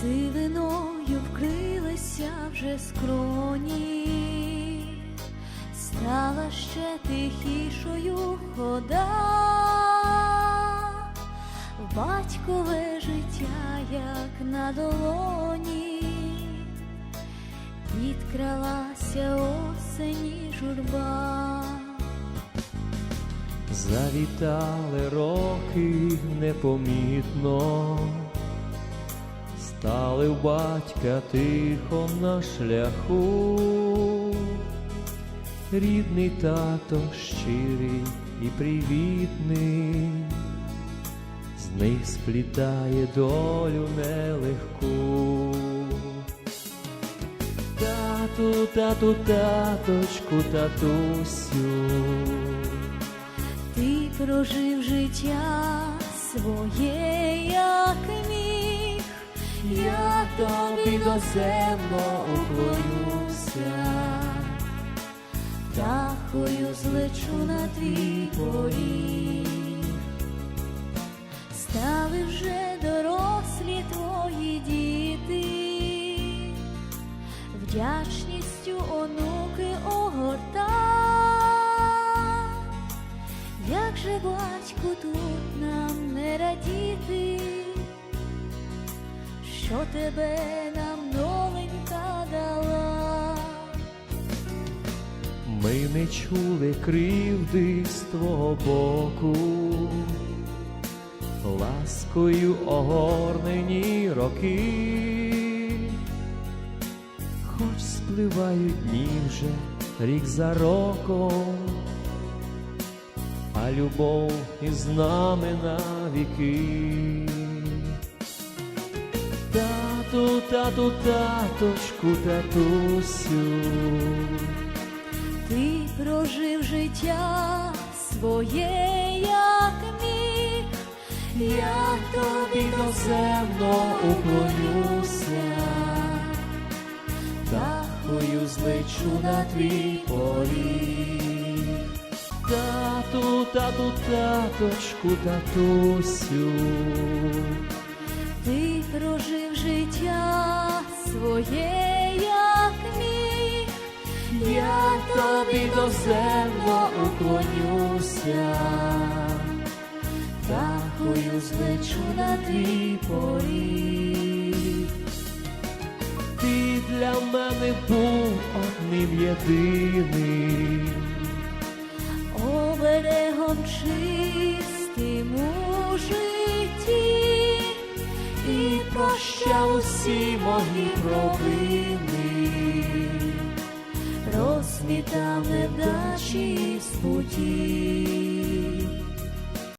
Сивиною вкрилися вже скроні, стала ще тихішою хода, батькове життя, як на долоні, підкралася осені журба. Завітали роки непомітно, стали батька тихо на шляху, рідний тато щирий і привітний, з них сплітає долю нелегку. Тату, тату, таточку, татусю. Ти прожив життя своє, як я тобі доземно уклонюся, птахою злечу на твій поріг, стали вже дорослі твої діти, вдячністю онуки огорта. Як же батьку тут нам не радіти, що тебе нам доленька дала, Ми не чули кривди з твого боку, ласкою огорнені роки, хоч спливають дні вже рік за роком, а любов із нами на Тату, таточку, татусю. ти прожив життя своє, як міг, я тобі доземно уклонюся, Дахою злечу на твій поріг. Тату, тату, таточку, татусю. ти прожив життя своє, як міг, я тобі доземно уклонюся, птахою злечу на твій поріг. Ти для мене був одним єдиним. оберегом чистим у житті і прощав усі мої провини, розмітав невдачі з путі.